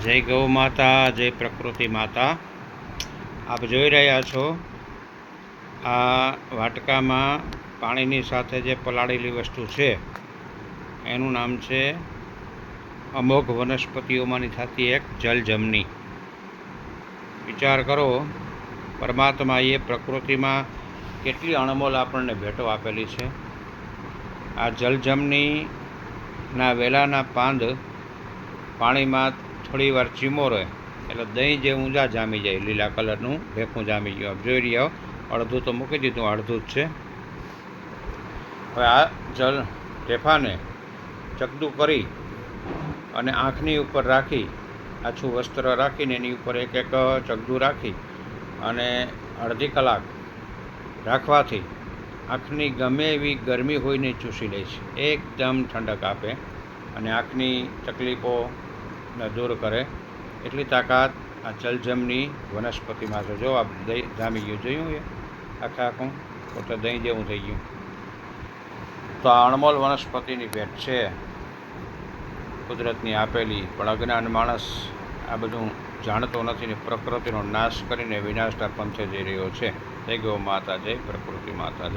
જય ગૌ માતા, જય પ્રકૃતિ માતા. આપ જોઈ રહ્યા છો આ વાટકામાં પાણીની સાથે જે પલાળેલી વસ્તુ છે, એનું નામ છે અમોઘ વનસ્પતિઓમાંની થતી એક જલજમની વિચાર કરો, પરમાત્માએ પ્રકૃતિમાં કેટલી અણમોલ આપણને ભેટો આપેલી છે. આ જલજમનીના વેલાના પાંદ પાણીમાં થોડી વાર ચીમો રહે. એટલે દહીં જે ઊંઝા જામી જાય, લીલા કલરનું, ભેખું જામી ગયું. જોઈ રહ્યા, અડધું તો મૂકી દીધું, અડધું જ છે. હવે આ જલ ઢેફાને ચકદું કરી અને આંખની ઉપર રાખી, આછું વસ્ત્ર રાખીને એની ઉપર એક એક ચકદું રાખી અને અડધી કલાક રાખવાથી આંખની ગમે એવી ગરમી હોય ને ચૂસી લે છે. એકદમ ઠંડક આપે અને આંખની તકલીફોને દૂર કરે. એટલી તાકાત આ જલજમની વનસ્પતિમાં છે. જો આ દહીં જામી ગયું, જોયું એ? આખા આખું? પોતે દહીં જેવું થઈ ગયું. તો આ અણમોલ વનસ્પતિની ભેટ છે. કુદરતની આપેલી પણ અજ્ઞાન માણસ આ બધું જાણતો નથી ને પ્રકૃતિનો નાશ કરીને વિનાશના પંથે જઈ રહ્યો છે. જય ગૌ માતા જય પ્રકૃતિ માતા